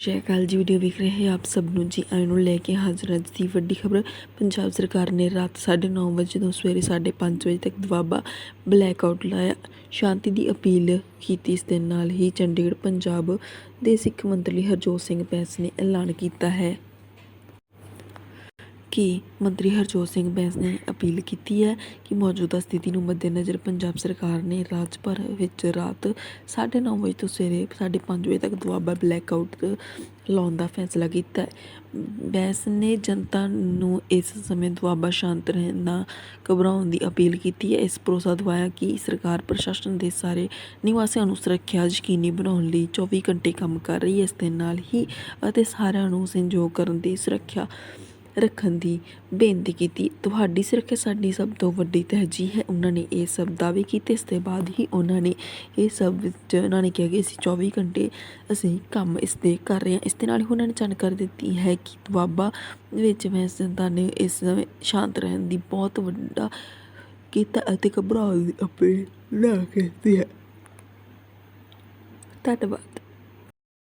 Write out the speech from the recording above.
ਜੈ ਕਾਲ ਜੀ, ਵੀਡੀਓ ਵੇਖ ਰਹੇ ਆਪ ਸਭ ਨੂੰ। ਜੀ, ਆਇਆਂ ਨੂੰ ਲੈ ਕੇ ਹਾਜ਼ਰ ਅੱਜ ਦੀ ਵੱਡੀ ਖਬਰ। ਪੰਜਾਬ ਸਰਕਾਰ ਨੇ ਰਾਤ 9:30 ਵਜੇ ਤੋਂ ਸਵੇਰੇ 5:30 ਵਜੇ ਤੱਕ ਦੁਆਬਾ ਬਲੈਕਆਊਟ ਲਾਇਆ। ਸ਼ਾਂਤੀ ਦੀ ਅਪੀਲ ਕੀਤੀ ਇਸ ਦੇ ਨਾਲ ਹੀ ਚੰਡੀਗੜ੍ਹ ਪੰਜਾਬ ਦੇ ਸਿੱਖ ਮੰਤਰੀ ਹਰਜੋਤ ਸਿੰਘ ਬੈਂਸ ਨੇ ਐਲਾਨ ਕੀਤਾ ਹੈ। ਕਿ ਮੰਤਰੀ ਹਰਜੋਤ ਸਿੰਘ ਬੈਂਸ ਨੇ ਅਪੀਲ ਕੀਤੀ ਹੈ ਕਿ ਮੌਜੂਦਾ ਸਥਿਤੀ ਨੂੰ ਮੱਦੇਨਜ਼ਰ ਪੰਜਾਬ ਸਰਕਾਰ ਨੇ ਰਾਜ ਭਰ ਵਿੱਚ ਰਾਤ 9:30 ਵਜੇ ਤੋਂ ਸਵੇਰੇ 5:30 ਵਜੇ ਤੱਕ ਦੁਆਬਾ ਬਲੈਕਆਊਟ ਲਾਉਣ ਦਾ ਫੈਸਲਾ ਕੀਤਾ ਹੈ। ਬੈਂਸ ਨੇ ਜਨਤਾ ਨੂੰ ਇਸ ਸਮੇਂ ਦੁਆਬਾ ਸ਼ਾਂਤ ਰਹਿਣ ਨਾ ਘਬਰਾਉਣ ਦੀ ਅਪੀਲ ਕੀਤੀ ਹੈ। ਇਸ ਭਰੋਸਾ ਦਵਾਇਆ ਕਿ ਸਰਕਾਰ ਪ੍ਰਸ਼ਾਸਨ ਦੇ ਸਾਰੇ ਨਿਵਾਸੀਆਂ ਨੂੰ ਸੁਰੱਖਿਆ ਯਕੀਨੀ ਬਣਾਉਣ ਲਈ 24 ਘੰਟੇ ਕੰਮ ਕਰ ਰਹੀ ਹੈ। ਇਸ ਦੇ ਨਾਲ ਹੀ ਅਤੇ ਸਾਰਿਆਂ ਨੂੰ ਸੰਯੋਗ ਕਰਨ ਦੀ ਸੁਰੱਖਿਆ ਰੱਖਣ ਦੀ ਬੇਨਤੀ ਕੀਤੀ। ਤੁਹਾਡੀ ਸੁਰੱਖਿਆ ਸਾਡੀ ਸਭ ਤੋਂ ਵੱਡੀ ਤਰਜੀਹ ਹੈ। ਉਹਨਾਂ ਨੇ ਇਹ ਸਭ ਦਾਅਵੇ ਕੀਤੇ। ਇਸ ਦੇ ਬਾਅਦ ਹੀ ਉਹਨਾਂ ਨੇ ਇਹ ਸਭ ਵਿੱਚ ਉਹਨਾਂ ਨੇ ਕਿਹਾ ਕਿ ਅਸੀਂ 24 ਘੰਟੇ ਅਸੀਂ ਕੰਮ ਇਸ ਦੇ ਕਰ ਰਹੇ ਹਾਂ। ਇਸ ਦੇ ਨਾਲ ਹੀ ਉਹਨਾਂ ਨੇ ਜਾਣਕਾਰੀ ਦਿੱਤੀ ਹੈ ਕਿ ਦੁਆਬਾ ਵਿੱਚ ਮੈਂ ਜਨਤਾ ਨੇ ਇਸ ਸਮੇਂ ਸ਼ਾਂਤ ਰਹਿਣ ਦੀ ਬਹੁਤ ਵੱਡਾ ਕੀਤਾ ਅਤੇ ਘਬਰਾਉਣ ਦੀ ਅਪੀਲ ਨਾ ਕੀਤੀ ਹੈ। ਧੰਨਵਾਦ।